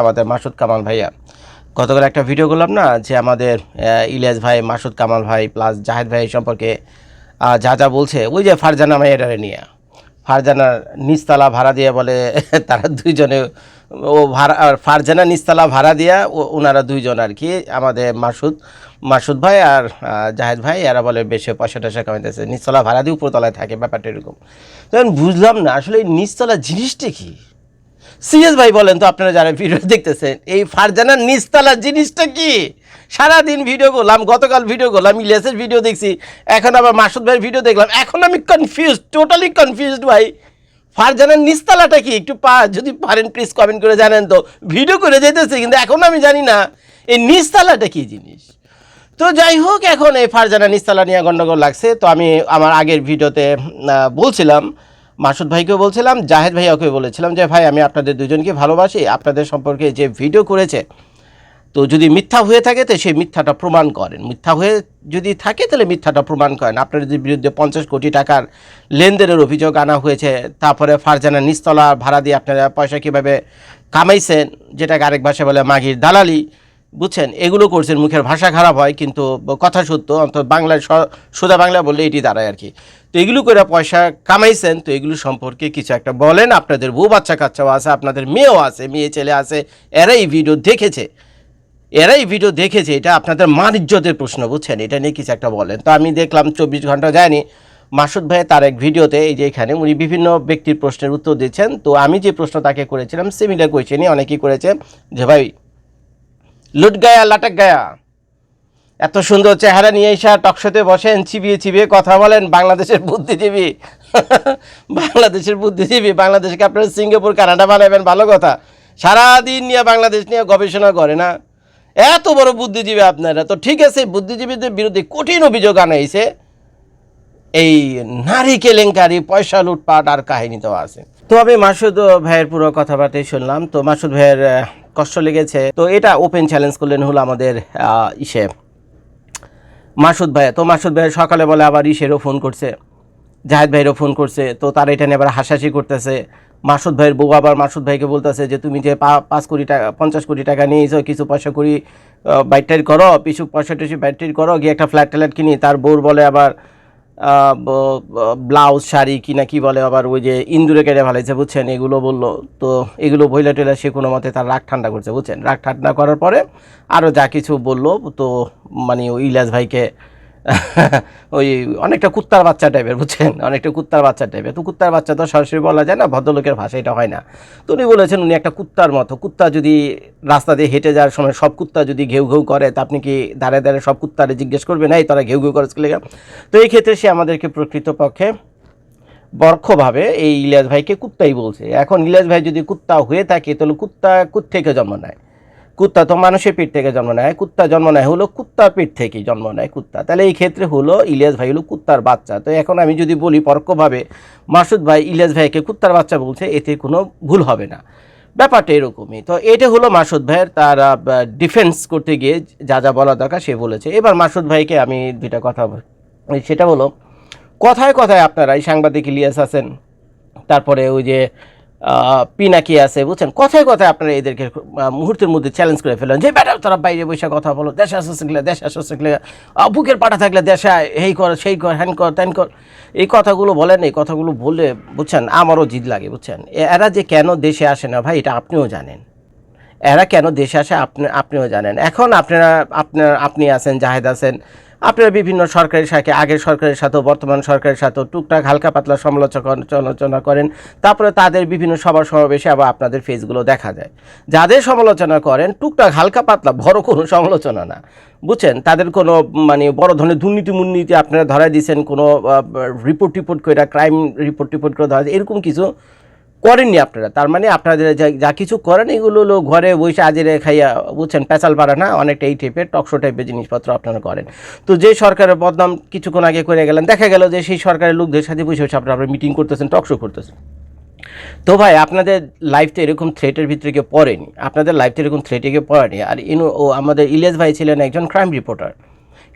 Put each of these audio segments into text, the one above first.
আমাদের মাসুদ কামাল ভাইয়া। গতকাল একটা ভিডিও করলাম না, যে আমাদের ইলিয়াস ভাই, মাসুদ কামাল ভাই প্লাস জাহেদ ভাই সম্পর্কে যা যা বলছে, ওই যে ফারজানা মেয়েটারে নিয়ে। ফারজানার নিচতলা ভাড়া দিয়ে বলে, তারা দুইজনে, ও ভাড়া ফারজানা নিচতলা ভাড়া দিয়া ওনারা দুইজন আর কি, আমাদের মাসুদ মাসুদ ভাই আর জাহেদ ভাই, এরা বলে বেশি পয়সা টয়সা কামাইতেছে। নিচতলা ভাড়া দিয়ে উপরতলায় থাকে, ব্যাপারটা এরকম। তখন বুঝলাম না, আসলে এই নিচতলা জিনিসটা কি? সিরিয়াস ভাই বলেন তো, আপনারা যারা ভিডিও দেখতেছেন, এই ফারজানার নিচতলার জিনিসটা কি? সারাদিন ভিডিও করলাম, গতকাল ভিডিও করলাম ইলিয়াসের ভিডিও দেখছি, এখন আবার মাসুদ ভাইয়ের ভিডিও দেখলাম। এখন আমি কনফিউজ টোটালি কনফিউজড ভাই। ফারজানার নিচতলাটা কি? একটু পা, যদি পারেন প্লিজ কমেন্ট করে জানেন তো। ভিডিও করে যেতেছে, কিন্তু এখন আমি জানি না, এই নিচতলাটা কি জিনিস? তো যাই হোক, এখন এই ফারজানা নিস্তালা নিয়ে গণ্ডগোল লাগছে। তো আমি আমার আগের ভিডিওতে বলছিলাম মাসুদ ভাইকেও বলছিলাম, জাহেদ ভাইয়াকেও বলেছিলাম যে, ভাই, আমি আপনাদের দুজনকে ভালোবাসি, আপনাদের সম্পর্কে যে ভিডিও করেছে, তো যদি মিথ্যা হয়ে থাকে, তো সেই মিথ্যাটা প্রমাণ করেন। মিথ্যা হয়ে যদি থাকে, তাহলে মিথ্যাটা প্রমাণ করেন। আপনাদের যে বিরুদ্ধে পঞ্চাশ কোটি টাকার লেনদেনের অভিযোগ আনা হয়েছে, তারপরে ফারজানা নিস্তলা ভাড়া দিয়ে আপনারা পয়সা কীভাবে কামাইছেন, যেটাকে আরেক ভাষায় বলে মাগির দালালি বুঝছেন? এগুলো করছেন, মুখের ভাষা খারাপ হয়, কিন্তু কথা সত্য, অন্তত বাংলায় সোজা বাংলা বললে এটি দাঁড়ায় আর কি তো এগুলো করে পয়সা কামাইছেন, তো এগুলো সম্পর্কে কিছু একটা বলেন। আপনাদের বউ বাচ্চা কাচ্চাও আছে, আপনাদের মেয়েও আছে, মেয়ে ছেলে আছে, এরাই ভিডিও দেখেছে। এরাই ভিডিও দেখেছে, এটা আপনাদের মান ইজ্জতের প্রশ্ন, বুঝছেন? এটা নিয়ে কিছু একটা বলেন। তো আমি দেখলাম চব্বিশ ঘণ্টা যায়নি। মাসুদ ভাই তার এক ভিডিওতে, এই যে এখানে, উনি বিভিন্ন ব্যক্তির প্রশ্নের উত্তর দিচ্ছেন। তো আমি যে প্রশ্ন তাকে করেছিলাম সিমিলার কোয়েশ্চেনই অনেকেই করেছে যে, ভাই লুট গায়া, লাটক গায়া। এত সুন্দর চেহারা নিয়ে এসা টকশোতে বসেন চিবিয়ে চিবিয়ে কথা বলেন বাংলাদেশের বুদ্ধিজীবী। বাংলাদেশের বুদ্ধিজীবী, বাংলাদেশকে আপনারা সিঙ্গাপুর, কানাডা বানাবেন, ভালো কথা। সারাদিন নিয়ে বাংলাদেশ নিয়ে গবেষণা করে না। এত বড় বুদ্ধিজীবী আপনারা। তো ঠিক আছে, বুদ্ধিজীবীদের বিরুদ্ধে কঠিন অভিযোগ আনাইছে এই নারী কেলেঙ্কারি, পয়সা, লুটপাট আর কাহিনী তো আছে। তো আমি মাসুদ ভাইয়ের পুরো কথাবার্তাই শুনলাম। তো মাসুদ ভাইয়ের কষ্ট লেগেছে। তো এটা ওপেন চ্যালেঞ্জ করলেন হলো আমাদের ইসে। মাসুদ ভাই তো মাসুদ ভাই সকালে বলে আবার ইসেরও ফোন করছে। জাহেদ ভাইয়েরও ফোন করছে। তো তারা এটা নিয়ে আবার হাসাহাসি করতেছে। মাসুদ ভাইয়ের বউ আবার মাসুদ ভাইকে বলতেছে যে, তুমি যে পাঁচ কোটি টাকা, পঞ্চাশ কোটি টাকা নিয়েছো, কিছু পয়সা করি বাইটারি করো কিছু পয়সা টয়সা ব্যাটারি করো, গিয়ে একটা ফ্ল্যাট ট্যালেট কিনি। তার বউর বলে আবার ব্লাউজ শাড়ি কি না কি বলে, আবার ওই যে ইন্দুরে কেটে ফেলাইছে, বুঝছেন? এগুলো বলল, তো এগুলো বইলা টেলা সে কোনো মতে তার রাগ ঠান্ডা করছে, বুঝছেন? রাগ ঠান্ডা করার পরে আরও যা কিছু বলল, তো মানে ওই ইলাস ভাইকে ওই অনেকটা কুত্তার বাচ্চা টাইপের বুঝছেন? অনেকটা কুত্তার বাচ্চা টাইপের তো কুত্তার বাচ্চা তো সরাসরি বলা যায় না, ভদ্রলোকের ভাষা এটা হয় না। তো উনি বলেছেন উনি একটা কুত্তার মতো। কুত্তা যদি রাস্তা দিয়ে হেঁটে যাওয়ার সময় সব কুত্তা যদি ঘেউ ঘেউ করে, তা আপনি কি দাঁড়ে দাঁড়ে সব কুত্তারে জিজ্ঞেস করবেন, এই তারা ঘেউ ঘেউ করে লেগে? তো এই ক্ষেত্রে সে আমাদেরকে প্রকৃতপক্ষে বর্ক্ষভাবে এই ইলিয়াস ভাইকে কুত্তাই বলছে। এখন ইলিয়াস ভাই যদি কুত্তা হয়ে থাকে, তাহলে কুত্তা কুত থেকে জন্ম নেয়? কুত্তা তো মানুষের পিঠ থেকে জন্ম নেয়, কুত্তা জন্ম নেয় হলো কুত্তার পিঠ থেকেই জন্ম নেয় কুত্তা। তাহলে এই ক্ষেত্রে হলো ইলিয়াস ভাই হলো কুত্তার বাচ্চা। তো এখন আমি যদি বলি পরোক্ষভাবে, মাসুদ ভাই ইলিয়াস ভাইকে কুত্তার বাচ্চা বলছে, এতে কোনো ভুল হবে না। ব্যাপারটা এরকমই। তো এটা হলো মাসুদ ভাইয়ের তার ডিফেন্স করতে গিয়ে যা যা বলা দরকার সে বলেছে। এবার মাসুদ ভাইকে আমি দুইটা কথা সেটা হলো, কথায় কথায় আপনারা এই সাংবাদিক ইলিয়াস আছেন তারপরে ওই যে পিনাকি আছে, বুঝছেন? কথায় কথায় আপনারা এদেরকে মুহূর্তের মধ্যে চ্যালেঞ্জ করে ফেলেন যে ব্যাটা তারা বাইরে বসে কথা বলো, দেশে আসো শিখলে দেশে আসো শিখলে বুকের পাটা থাকলে দেশে এই কর, সেই কর, হ্যান কর, ত্যান কর। এই কথাগুলো বলেন, এই কথাগুলো বললে বুঝছেন, আমারও জিদ লাগে, বুঝছেন? এরা যে কেন দেশে আসে না, ভাই, এটা আপনিও জানেন। এরা কেন দেশে আসে, আপনি, আপনিও জানেন। এখন আপনারা, আপনার, আপনি আছেন, জাহেদ আছেন আপনারা বিভিন্ন সরকারি সাথে আগের সরকারের সাথেও বর্তমান সরকারের সাথেও টুকটাক হালকা পাতলা সমালোচনা করেন, তারপরে তাদের বিভিন্ন সভা সমাবেশে আবার আপনাদের ফেসগুলো দেখা যায়। যাদের সমালোচনা করেন, টুকটাক হালকা পাতলা, বড় কোনো সমালোচনা না। বুঝছেন? তাদের কোনো মানে বড় ধরনের দুর্নীতি মুর্নীতি আপনারা ধরাই দিয়েছেন, কোনো রিপোর্ট টিপোর্ট করে ক্রাইম রিপোর্ট টিপোর্ট করে ধরা এরকম কিছু করেননি আপনারা। তার মানে আপনাদের যা কিছু করেন, এগুলো হলো ঘরে বসে আজেরে খাইয়া, বুঝছেন, পেঁচাল পাড়া, না? অনেকটা এই টাইপের টকশো টাইপের জিনিসপত্র আপনারা করেন। তো যে সরকারের বদনাম কিছুক্ষণ আগে করে গেলেন, দেখা গেল যে সেই সরকারের লোকদের সাথে বসে বসে আপনারা মিটিং করতেছেন টকশো করতেছেন। তো ভাই, আপনাদের লাইফটা এরকম থ্রেটের ভিতরে কেউ পড়েনি। আপনাদের লাইফটা এরকম থ্রেটে কেউ পড়েনি। আর ইনু, ও আমাদের ইলিয়াস ভাই ছিলেন একজন ক্রাইম রিপোর্টার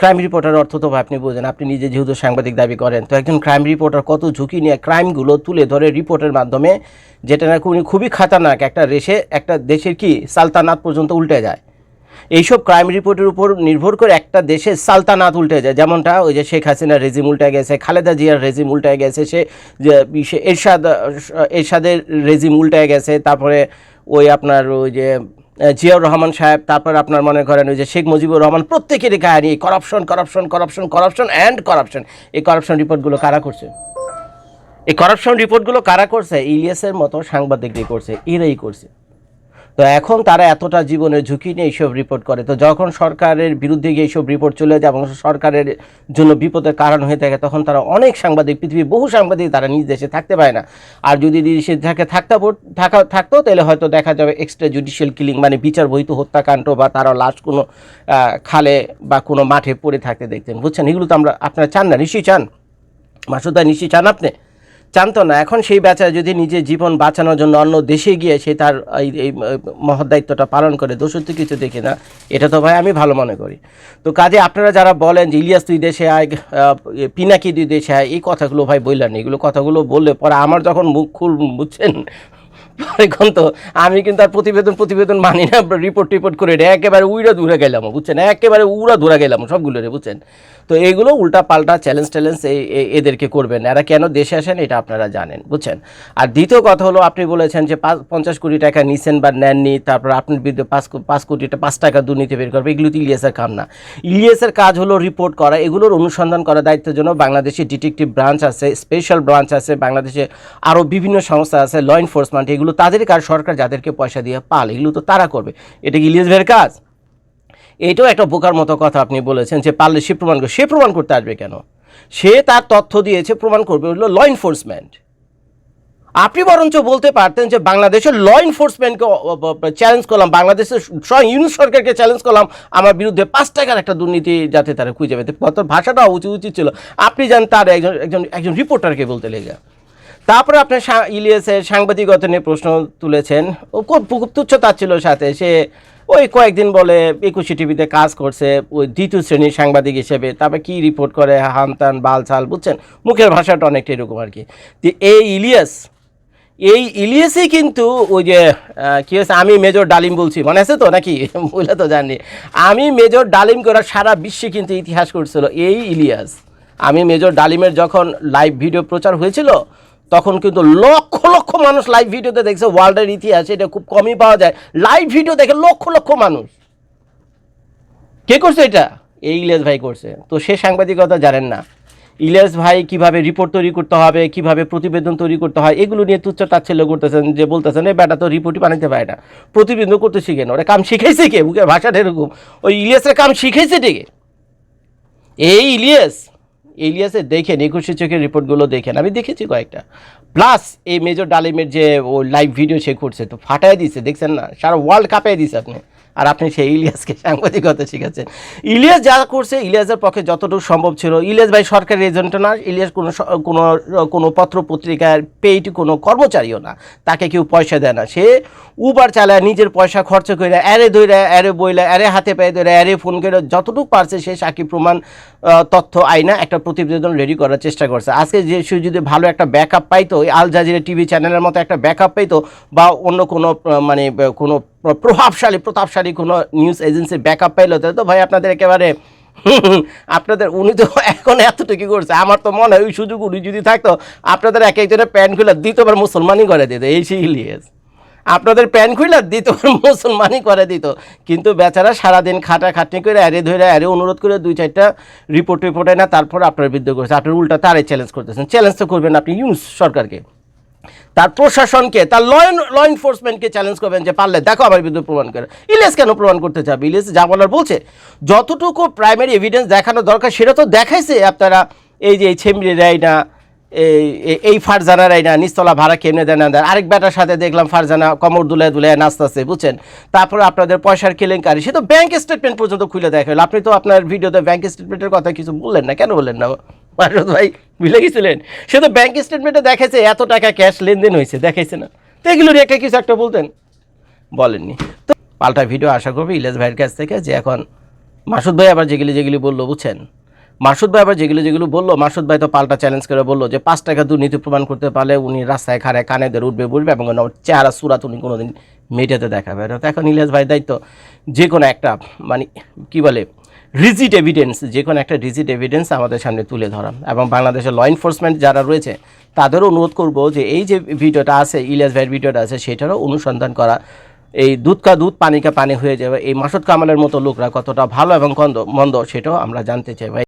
ক্রাইম রিপোর্টার অর্থ তো আপনি বোঝেন, আপনি নিজে যেহেতু সাংবাদিক দাবি করেন, তো একজন ক্রাইম রিপোর্টার কত ঝুঁকি নিয়ে ক্রাইমগুলো তুলে ধরে রিপোর্টের মাধ্যমে, যেটা নাকি উনি খুবই খাতারনাক একটা দেশে, একটা দেশের কি সালতানাত পর্যন্ত উল্টে যায়। এইসব ক্রাইম রিপোর্টের উপর নির্ভর করে একটা দেশে সালতানাত উল্টে যায়, যেমনটা ওই যে শেখ হাসিনার রেজিম উল্টে গেছে, খালেদা জিয়ার রেজিম উল্টে গেছে, সে এরশাদ এরশাদের রেজিম উল্টে গেছে, তারপরে ওই আপনার ওই যে জিয়াউর রহমান সাহেব, তারপর আপনার মনে করেন ওই যে শেখ মুজিবুর রহমান, প্রত্যেকেরই কাহিনী corruption corruption corruption corruption and corruption এই করাপশন রিপোর্টগুলো কারা করছে? এই করাপশন রিপোর্টগুলো কারা করছে? ইলিয়াসের মতো সাংবাদিকরাই করছে, এরাই করছে। তো এখন তারা এতটা জীবনের ঝুঁকি নিয়ে এইসব রিপোর্ট করে। তো যখন সরকারের বিরুদ্ধে গিয়ে এইসব রিপোর্ট চলে যায় এবং সরকারের জন্য বিপদের কারণ হয়ে থাকে, তখন তারা অনেক সাংবাদিক, পৃথিবীর বহু সাংবাদিক তারা নিজ দেশে থাকতে পারে না। আর যদি দেশে থাকে, থাকতে থাকা থাকতো, তাহলে হয়তো দেখা যাবে এক্সট্রা জুডিশিয়াল কিলিং মানে বিচার বহিত হত্যাকাণ্ড বা তারা লাশ কোনো খালে বা কোনো মাঠে পড়ে থাকতে দেখতেন। বুঝছেন? এগুলো তো আমরা, আপনারা চান না? নিশ্চয়ই চান? মাসুদা, নিশ্চয়ই চান আপনি? জানতো না। এখন সেই বেচারা যদি নিজের জীবন বাঁচানোর জন্য অন্য দেশে গিয়ে সে তার এই মহৎ দায়িত্বটা পালন করে দোষত্ব কিছু দেখে না। এটা তো ভাই আমি ভালো মনে করি। তো কাজে আপনারা যারা বলেন যে ইলিয়াস তুই দেশে আয় পিনাকি দুই দেশে আয়, এই কথাগুলো ভাই বললেন এগুলো কথাগুলো বললে পরে আমার যখন মুখ খুল বুঝছেন? পরে তো আমি কিন্তু আর প্রতিবেদন প্রতিবেদন মানি না রিপোর্ট টিপোর্ট করে একেবারে উইরা দূরে গেলাম, বুঝছেন? একেবারে উড়া দূরে গেলাম সবগুলো রে, বুঝছেন? তো এইগুলো উল্টা পাল্টা চ্যালেঞ্জ ট্যালেঞ্জ এদেরকে করবেন। এরা কেন দেশে আসেন এটা আপনারা জানেন, বুঝছেন? আর দ্বিতীয় কথা হলো, আপনি বলেছেন যে পঞ্চাশ কোটি টাকা নিছেন বা নেননি, তারপর আপনার বিরুদ্ধে পাঁচ পাঁচ কোটিটা পাঁচ টাকা দুর্নীতি বের করবে, এগুলো তো ইলিয়াসের কাম না। ইলিয়াসের কাজ হলো রিপোর্ট করা, এগুলোর অনুসন্ধান করা দায়িত্বের জন্য বাংলাদেশে ডিটেকটিভ ব্রাঞ্চ আছে স্পেশাল ব্রাঞ্চ আছে, বাংলাদেশে আরও বিভিন্ন সংস্থা আছে ল এনফোর্সমেন্ট এগুলো তাদের কাজ সরকার যাদেরকে পয়সা দিয়ে পাল, এগুলো তো তারা করবে। এটা কি ইলিয়াস ভাইয়ের কাজ? এটাও একটা বোকার মতো কথা আপনি বলেছেন যে পারলে সে প্রমাণ করবে। সে প্রমাণ করতে আসবে কেন? সে তার তথ্য দিয়েছে, প্রমাণ করবে হলো ল এনফোর্সমেন্ট আপনি বরঞ্চ বলতে পারতেন যে বাংলাদেশের ল এনফোর্সমেন্টকে চ্যালেঞ্জ করলাম, বাংলাদেশের স্বয়ং ইউনিট সরকারকে চ্যালেঞ্জ করলাম, আমার বিরুদ্ধে পাঁচ টাকার একটা দুর্নীতি যাতে তারা খুঁজে পেতে। ভাষাটা উচিত উচিত ছিল। আপনি যান তার একজন একজন একজন রিপোর্টারকে বলতে লেগে। তারপরে আপনার ইলিয়াসের সাংবাদিকতা নিয়ে প্রশ্ন তুলেছেন। ও খুব তুচ্ছ ছিল সাথে। সে ওই কয়েকদিন বলে একুশে টিভিতে কাজ করছে ওই দ্বিতীয় শ্রেণির সাংবাদিক হিসেবে। তারপরে কি রিপোর্ট করে? হামতান, বালছাল, বুঝছেন? মুখের ভাষাটা অনেকটা এরকম আর কি। এই ইলিয়াস, এই ইলিয়াসই কিন্তু ওই যে কি হয়েছে? আমি মেজর ডালিম বলছি। মনে আছে তো নাকি? বলে তো জানি আমি মেজর ডালিম করার সারা বিশ্বে কিন্তু ইতিহাস করছিল। এই ইলিয়াস, আমি মেজর ডালিমের যখন লাইভ ভিডিও প্রচার হয়েছিল তখন কিন্তু লক্ষ লক্ষ মানুষ লাইভ ভিডিওতে দেখছে ওয়ার্ল্ডের ইতিহাস এটা খুব কমই পাওয়া যায়। লাইভ ভিডিও দেখে লক্ষ লক্ষ মানুষ। কে করছে এটা? এই ইলিয়াস ভাই করছে। তো সে সাংবাদিকতা জানেন না। ইলিয়াস ভাই কীভাবে রিপোর্ট তৈরি করতে হবে, কীভাবে প্রতিবেদন তৈরি করতে হয়, এগুলো নিয়ে তুচ্ছ তাচ্ছিল্য করতেছেন যে বলতেছেন এই বেটা তো রিপোর্টই বানাতে পারে না। প্রতিবেদন করতে শিখে না ওরা কাম শিখেছে কে? বুকের ভাষাটা এরকম। ওই ইলিয়াসের কাম শিখেছে ডেকে এই ইলিয়াস ইলিয়াসের দেখেন, একুশে চোখের রিপোর্টগুলো দেখেন। আমি দেখেছি কয়েকটা। প্লাস এই মেজর ডালিমের যে ও লাইভ ভিডিও সে করছে, তো ফাটাই দিছে, দেখছেন না? সারা ওয়ার্ল্ড কাপে দিছে আপনি। আর আপনি সেই ইলিয়াসকে সাংবাদিকতা শিখাচ্ছেন। ইলিয়াস যা করছে, ইলিয়াসের পক্ষে যতটুকু সম্ভব ছিল। ইলিয়াস ভাই সরকারি এজেন্ট না, ইলিয়াস কোনো কোনো কোনো পত্র পত্রিকার পেইড কোনো কর্মচারীও না। তাকে কেউ পয়সা দেয় না। সে উবার চালায়, নিজের পয়সা খরচ করে, অ্যারে ধরে অ্যারে বইলে, অ্যারে হাতে পায়ে ধরে অ্যারে ফোন করে, যতটুকু পারছে সে সাক্ষী প্রমাণ তথ্য আইনা একটা প্রতিবেদন রেডি করার চেষ্টা করছে। আজকে যে সে যদি ভালো একটা ব্যাকআপ পাইতো আল জাজিরা টিভি চ্যানেলের মতো একটা ব্যাকআপ পাইতো, বা অন্য কোনো মানে কোনো প্রভাবশালী, প্রতাপশালী কোনো নিউজ এজেন্সির ব্যাকআপ পাইলো তো? ভাই, আপনাদের একেবারে আপনাদের উনি তো এখন এতটুকু করছে। আমার তো মনে হয় ওই সুযোগ উনি যদি থাকতো, আপনাদের এক একজনের প্যান্ট খুলে দ্বিতীয়বার মুসলমানই করে দিত। এই সেই ইলিয়াস। আপনাদের প্যান খুইলা দিত মুসলমানই করে দিত। কিন্তু বেচারা সারাদিন খাটা খাটনি করে আরে ধরে আরে অনুরোধ করে দুই চারটা রিপোর্ট রিপোর্টে না তারপর আপনার বিরুদ্ধে করেছে। আপনার উল্টা তারে চ্যালেঞ্জ করতেছেন। চ্যালেঞ্জ তো করবেন আপনি, ইউনুস সরকারকে। তার প্রশাসনকে, তার ল ল এনফোর্সমেন্টকে চ্যালেঞ্জ করবেন যে পারলে দেখো আমার বিরুদ্ধে প্রমাণ করে। ইলিয়াস কেন প্রমাণ করতে চাবে? ইলিয়াস যা বলার বলছে, যতটুকু প্রাইমারি এভিডেন্স দেখানো দরকার, সেটা তো দেখাইছে আপনারা, এই যে এই ছেমড়ি দেয় না এই, এই- এই না নিস্তলা ভাড়া কেমনে দেন না আরেক বেটার সাথে দেখলাম ফারজানা কমর দুলায় দুলায় নাচতেছে, বুঝছেন? তারপরে আপনাদের পয়সার কেলেঙ্কারি, সে তো ব্যাংক স্টেটমেন্ট পর্যন্ত খুলে দেখা হলো আপনি তো আপনার ভিডিওতে ব্যাংক স্টেটমেন্টের কথা কিছু বললেন না, কেন বললেন না? মাসুদ ভাই, ভুলে গেছিলেন? সে তো ব্যাংক স্টেটমেন্টে দেখাইছে, এত টাকা ক্যাশ লেনদেন হয়েছে, দেখাইছে না। তো এগুলোর একটা কিছু একটা বলতেন? বলেননি। তো পাল্টা ভিডিও আশা করব ইলিয়াস ভাইয়ের কাছ থেকে যে এখন মাসুদ ভাই আবার যেগুলি যেগুলি বলল, বুঝছেন? মাসুদ ভাই আবার যেগুলো যেগুলো বলল, মাসুদ ভাই তো পাল্টা চ্যালেঞ্জ করে বলল যে পাঁচ টাকা দুর্নীতি প্রমাণ করতে পারলে উনি রাস্তায় খাড়ে কানেদের উঠবে, বলবে এবং চেহারা, সুরাত উনি কোনোদিন মেটাতে দেখাবে তো এখন ইলিয়াস ভাই দায়িত্ব যে কোনো একটা মানে কি বলে রিজিট এভিডেন্স যে কোনো একটা রিজিট এভিডেন্স আমাদের সামনে তুলে ধরা। এবং বাংলাদেশের ল এনফোর্সমেন্ট যারা রয়েছে, তাদেরও অনুরোধ করব যে এই যে ভিডিওটা আছে, ইলিয়াস ভাইয়ের ভিডিওটা আছে, সেটারও অনুসন্ধান করা। এই দুধ কা দুধ, পানি কা পানি হয়ে যাবে। এই মাসুদ কামালের মতো লোকরা কতটা ভালো এবং কন্দ মন্দ, সেটাও আমরা জানতে চাই। ভাই